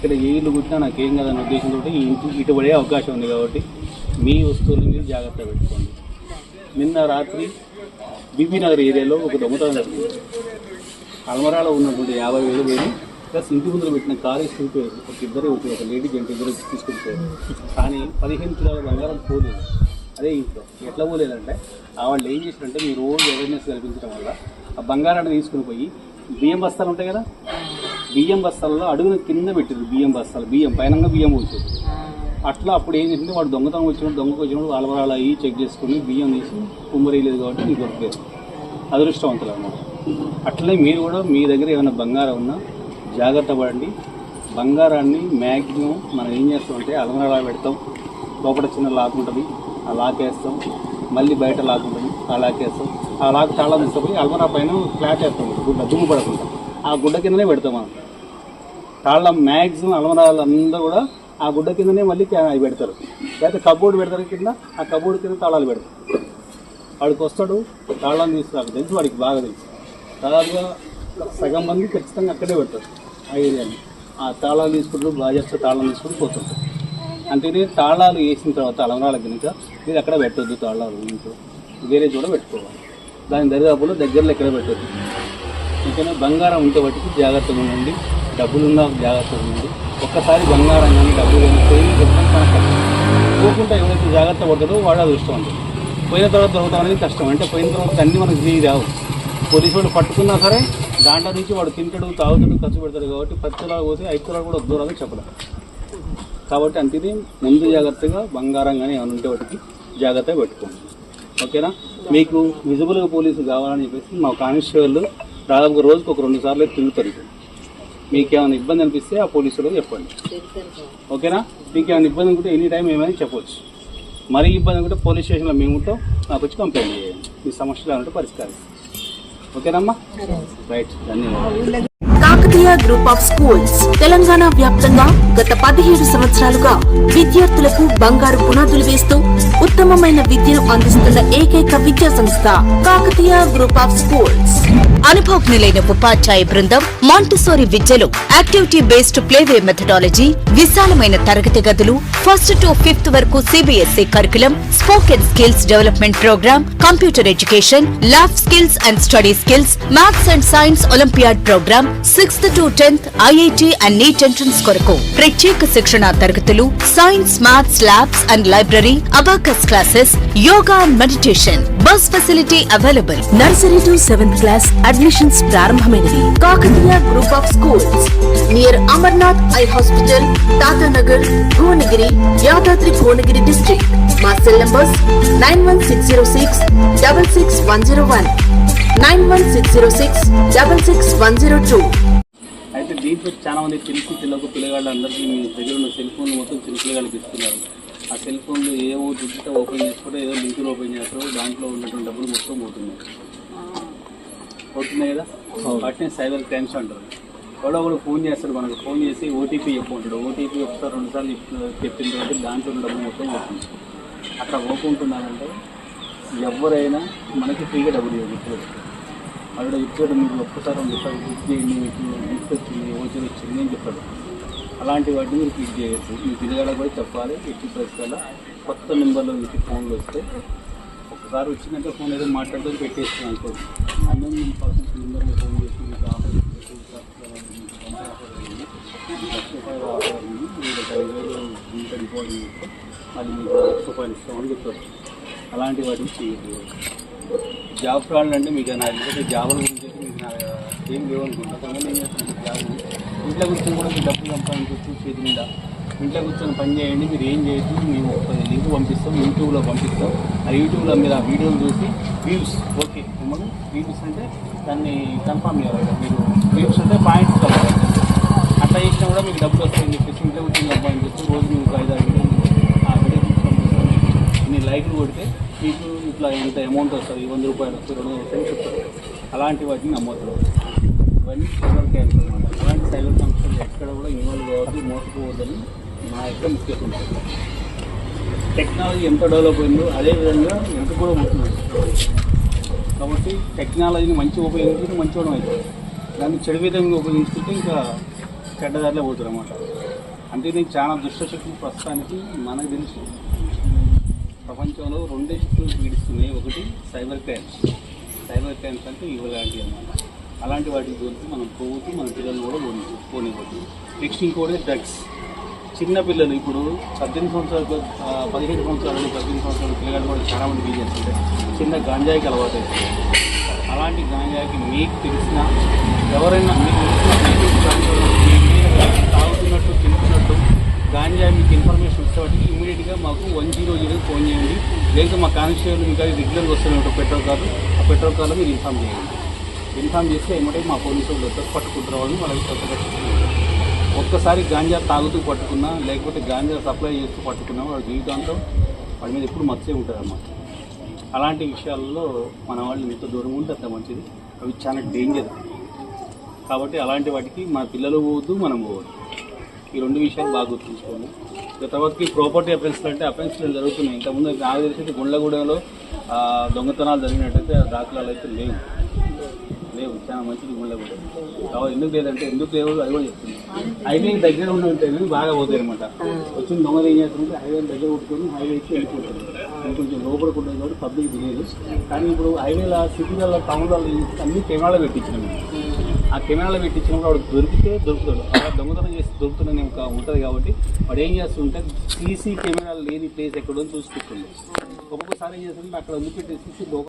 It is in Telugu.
ఇక్కడ ఏ ఇల్లు నాకు నాకేం కదనే ఉద్దేశంతో ఈ ఇంటి ఇటు పడే అవకాశం ఉంది కాబట్టి మీ వస్తువులు మీరు జాగ్రత్త పెట్టుకోండి. నిన్న రాత్రి బీబీనగర్ ఏరియాలో ఒక దొంగతనం జరిగింది. అల్మరాలో ఉన్నటువంటి యాభై వేలు వేలు ప్లస్ ఇంటి ముందు పెట్టిన కారు తీసుకుపోయారు ఒక ఇద్దరు ఒక లేడీ జంట ఇద్దరు తీసుకెళ్ళిపోయారు కానీ పదిహేను కిలోల బంగారం పోలేదు. అదే ఇంట్లో. ఎట్లా పోలేదంటే ఆ వాళ్ళు ఏం చేశారంటే మీ రోజు అవేర్నెస్ కల్పించడం వల్ల ఆ బంగారాన్ని తీసుకుని పోయి బియ్యం బస్తాలు ఉంటాయి కదా? బియ్యం బస్తాల్లో అడుగున కింద పెట్టారు బియ్యం బస్తాలు. బియ్యం పైన బియ్యం పోతుంది అట్లా అప్పుడు ఏం చేసింది? వాడు దొంగతనం వచ్చినప్పుడు దొంగకు వచ్చినప్పుడు అలవరాలు అయ్యి చెక్ చేసుకుని బియ్యం తీసి కుమ్మరేయలేదు కాబట్టి నీకు దొరకలేదు. అదృష్టవంతులు అన్నమాట అట్లనే మీరు కూడా మీ దగ్గర ఏమైనా బంగారం ఉన్నా జాగ్రత్త పడండి. బంగారాన్ని మ్యాక్సిమం మనం ఏం చేస్తామంటే అలమరాలా పెడతాం. లోపల చిన్న లాక్ ఉంటుంది. ఆ లాక్ వేస్తాం. మళ్ళీ బయట లాక్ ఉంటుంది. ఆ లాక్ వేస్తాం. ఆ లాక్ చాలా తీసుకుపోయి అల్మరా పైన ఫ్లాట్ వేస్తాం. దుమ్ము పడకుండా. ఆ గుడ్డ కిందనే పెడతాం మనం. తాళ్ళ మ్యాక్సిమం అలమరాలు అందరూ కూడా ఆ గుడ్డ కిందనే మళ్ళీ అవి పెడతారు. లేకపోతే కబోర్డ్ పెడతారు కింద ఆ కబోర్డ్ కింద తాళాలు పెడతారు. వాడికి వస్తాడు తాళాలు తీసుకురాకు తెలుసు వాడికి బాగా తెలుసు. దాదాపుగా సగం మంది ఖచ్చితంగా అక్కడే పెడతారు ఆ ఏరియాని. ఆ తాళాలు తీసుకుంటూ బాజెప్స్ తాళం తీసుకుని పోతుంటారు అంతేనే తాళాలు వేసిన తర్వాత అలమరాల కనుక మీరు అక్కడ పెట్టొద్దు తాళాలు ఇంట్లో. వేరే చోట పెట్టుకోవాలి. దాని దరిదాపులో దగ్గరలో ఎక్కడ పెట్టొద్దు. ఇంకనే బంగారం ఉంటే వాటికి జాగ్రత్తగా ఉండండి. డబ్బులున్నా జాగ్రత్తగా ఉండండి. ఒక్కసారి బంగారం కానీ డబ్బులు కానీ పోయి పోకుండా ఎవరైతే జాగ్రత్త పడతాడో వాడు అదృష్టం ఉంటుంది పోయిన తర్వాత దొరకడం అనేది కష్టం. అంటే పోయిన తర్వాత అన్ని మనకు తిరిగి రావు పోలీసు వాడు పట్టుకున్నా సరే దాంట్లో నుంచి వాడు తింటాడు తాగుతాడు ఖర్చు పెడతాడు కాబట్టి పత్తిలా పోతే ఐదు కూడా దూరాలు చెప్పలేదు కాబట్టి అంతేది ముందు జాగ్రత్తగా బంగారం కానీ ఏమైనా ఉంటే వాటికి జాగ్రత్తగా పెట్టుకోండి. ఓకేనా? మీకు విజిబుల్గా పోలీసు కావాలని చెప్పేసి మా కానిస్టేబుల్ దాదాపు రోజుకు ఒక రెండు సార్లు తిరుగుతారు ఇక్కడ. మీకు ఏమైనా ఇబ్బంది అనిపిస్తే ఆ పోలీసులకు చెప్పండి. ఓకేనా? మీకు ఏమైనా ఇబ్బంది ఉంటే ఎనీ టైం ఏమైనా చెప్పవచ్చు మరీ ఇబ్బంది అనుకుంటే పోలీస్ స్టేషన్లో మేము ఉంటాం నాకు వచ్చి కంప్లైంట్ చేయండి. మీ సమస్యలు ఏమంటే పరిష్కారం ఓకేనమ్మా? రైట్ ధన్యవాదాలు. Kakatiya group of schools Telangana వ్యాప్తంగా గత పదిహేడు సంవత్సరాలుగా విద్యార్థులకు బంగారు పునాదులు వేస్తూ ఉత్తమమైన విద్యను అందిస్తున్న ఏకైక విద్యా సంస్థ కాకతీయ గ్రూప్ ఆఫ్ స్కూల్స్ అనుభవజ్ఞులైన ఉపాధ్యాయ బృందం మాంటిసోరి విద్యలో యాక్టివిటీ బేస్డ్ ప్లేవే మెథడాలజీ విశాలమైన తరగతి గదులు ఫస్ట్ టు ఫిఫ్త్ వరకు CBSE curriculum spoken skills development program computer education lab skills and study skills maths and science olympiad program sixth to tenth IIT and NEET entrance కొరకు ప్రత్యేక శిక్షణ తరగతులు science maths labs and library abacus classes yoga and meditation bus facility available nursery to seventh class admissions ప్రారంభమైనది Kakatiya group of schools near Amarnath eye hospital Tatanagar Bhuvanagiri Yadadri Bhuvanagiri district మా cell numbers nine one six zero six double six one zero one nine one six zero six double six one zero two అయితే దీంట్లో చాలా మంది తెలుసు తెలుగు పిల్లగాళ్ళు అందరికీ మీ దగ్గర ఉన్న సెల్ ఫోన్ మొత్తం తెలుగు పిల్లగాళ్ళకి ఇస్తున్నారు. ఆ సెల్ ఫోన్లో ఏవో డిజిటల్ ఓపెన్ చేసుకుంటే ఏదో లింకులు ఓపెన్ చేస్తారు. దాంట్లో ఉన్నటువంటి డబ్బులు మొత్తం పోతున్నాయి. పోతున్నాయి కదా? వాటిని సైబర్ క్రైమ్స్ అంటారు. ఎవడో ఒకడు ఫోన్ చేస్తాడు మనకు. ఫోన్ చేసి ఓటీపీ చెప్పుకుంటాడు. ఓటీపీ ఒకసారి రెండుసార్లు చెప్పిన- తర్వాత దాంట్లో ఉన్న డబ్బులు మొత్తం పోతుంది అట్లా పోకుంటున్నారంటే ఎవరైనా మనకి ఫ్రీగా డబ్బులు ఇవ్వదు అక్కడ ఇచ్చాడు మీకు ఒక్కసారి రెండు సార్లు క్లిక్ చేయండి మీకు గిఫ్ట్ వచ్చింది ఓచర్ వచ్చింది అని చెప్పాడు అలాంటి వాటిని మీరు క్లిక్ చేయొచ్చు. ఈ పిల్లగాడ కూడా చెప్పాలి ఎట్టి పరిస్థితుల్లో కొత్త నెంబర్లో మీకు ఫోన్లు వస్తే ఒకసారి వచ్చినాక ఫోన్ ఏదో మాట్లాడుతూ పెట్టేస్తాను అనుకో. అందరం మీ పర్సెంట్ నెంబర్లో ఫోన్ చేసి మీకు ఆఫర్ మీకు ఆఫర్ ఆఫర్ మీరు డిపాజిట్ మళ్ళీ మీకు రూపాయలు ఇస్తామని చెప్తారు అలాంటి వాటిని చేయదు జాబ్ ఫ్రాడ్ అంటే మీకు నాకు జాబ్ గురించి మీకు నా ఏం లేవు కొంతమంది ఏం చేస్తున్నారు ఇంట్లో కూర్చొని కూడా మీరు డబ్బులు సంపాదించవచ్చు చేతి మీద ఇంట్లో కూర్చొని పని చేయండి మీరు ఏం చేయొచ్చు మేము లింక్ పంపిస్తాం యూట్యూబ్లో పంపిస్తాం. ఆ యూట్యూబ్లో మీరు ఆ వీడియోలు చూసి వ్యూస్ ఓకే మిమ్మల్ని వ్యూస్ అంటే దాన్ని కన్ఫర్మ్ చేయాలి మీరు వ్యూస్ అంటే పాయింట్స్ కావాలి అట్లా చేసినా కూడా మీకు డబ్బులు వస్తాయని చెప్పేసి ఇంట్లో కూర్చొని సంపాదించవచ్చు రోజు మీకు ఐదు ఆరు వీడియోలు ఆ వీడియో పంపిస్తాం ఇన్ని లైక్లు కొడితే మీకు ఇట్లా ఎంత అమౌంట్ వస్తుంది? వంద రూపాయలు వస్తుంది రెండు వందల రూపాయలు చెప్తారు. అలాంటి వాటిని నమ్మొద్దు. ఇవన్నీ సైబర్ క్రైమ్స్ అనమాట అలాంటి సైబర్ సంస్థలు ఎక్కడ కూడా ఇన్వాల్వ్ కావద్దు మోసపోవద్దని నా యొక్క ముఖ్య సంస్థ టెక్నాలజీ ఎంత డెవలప్ అయిందో అదేవిధంగా ఎంత కూడా పోతుంది కాబట్టి టెక్నాలజీని మంచి ఉపయోగించుకుంటే మంచి అవుతుంది దాన్ని చెడు విధంగా ఉపయోగించుకుంటే ఇంకా చెడ్డదారిలో పోతుంది అనమాట అంటే నేను చాలా దుష్టశక్తులు ప్రస్తుతానికి మనకు తెలుసు. ప్రపంచంలో రెండే శక్తులు పీడిస్తున్నాయి. ఒకటి సైబర్ క్రైమ్స్. సైబర్ క్రైమ్స్ అంటే ఇవ్వలాంటివి అనమాట అలాంటి వాటికి దొరికి మనం పోతూ మన పిల్లలు కూడా పోనీ పోనివ్వద్దు నెక్స్ట్ ఇంకోటి డ్రగ్స్. చిన్నపిల్లలు ఇప్పుడు పద్దెనిమిది సంవత్సరాలు పదిహేను పదిహేడు సంవత్సరాలు పద్దెనిమిది సంవత్సరాలు పిల్లలు కూడా చాలా మంది బీ చేస్తుంటారు చిన్న గాంజాయికి అలవాటు అవుతుంది అలాంటి గాంజాయికి మీకు తెలిసిన ఎవరైనా మీకు తాగుతున్నట్టు తింటున్నట్టు గాంజాయి మీకు ఇన్ఫర్మేషన్ ఇచ్చేవాటికి ఇమీడియట్గా మాకు వన్ జీరో జీరో ఫోన్ చేయండి. లేదా మా కానిస్టేబుల్ మీకు రెగ్యులర్గా వస్తూనే పెట్రోల్ కార్డు. ఆ పెట్రోల్ కార్లో మీరు ఇన్ఫామ్ చేయండి. ఇన్ఫామ్ చేస్తే ఏమంటే మా పోలీసు వాళ్ళు వస్తారు పట్టుకుంటారు వాళ్ళని వాళ్ళకి ఒక్కసారి గాంజా తాగుతూ పట్టుకున్నా లేకపోతే గాంజా సప్లై చేస్తూ పట్టుకున్నా వాడు జీవితాంతం వాడి మీద ఎప్పుడు మచ్చే ఉంటుంది అన్నమాట అలాంటి విషయాల్లో మన వాళ్ళు ఎంత దూరం ఉంటే అంత మంచిది. అవి చాలా డేంజర్ కాబట్టి అలాంటి వాటికి మన పిల్లలు పోవద్దు మనం పోవద్దు. ఈ రెండు విషయాలు బాగా గుర్తుంచుకోండి. తర్వాతకి ప్రాపర్టీ అఫెన్స్లు అంటే అఫెన్స్లు జరుగుతున్నాయి. ఇంతకుముందు నాకు తెలిసి గుండ్లగూడెంలో దొంగతనాలు జరిగినట్టయితే ఆ దాఖలాలు అయితే లేవు. లేవు చాలా మంచిది గుండ్లగూడెం కాబట్టి ఎందుకు లేదంటే ఎందుకు లేవు అది కూడా చెప్తుంది. హైవే దగ్గర ఉండి ఉంటే బాగా పోతాయి అనమాట వచ్చిన దొంగలు ఏం చేస్తుంటే హైవే దగ్గర కొట్టుకొని హైవే ఎక్కి వెళ్ళిపోతుంది కొంచెం లోపలికి ఉంటుంది కాబట్టి పబ్లిక్ తెలియదు. కానీ ఇప్పుడు హైవేల సిటీలలో టౌన్లలో అన్ని కెమెరాలు పెట్టించినాము ఆ కెమెరాలు పెట్టించినప్పుడు వాడు దొరికితే దొరుకుతాడు. అలా దొంగతనం చేసి దొరుకుతుందని ఒక ఉంటుంది కాబట్టి వాడు ఏం చేస్తుంటే సీసీ కెమెరాలు లేని ప్లేస్ ఎక్కడో చూసి పెట్టుండే ఒక్కొక్కసారి ఏం చేస్తుంటే అక్కడ వదిలిపెట్టేసి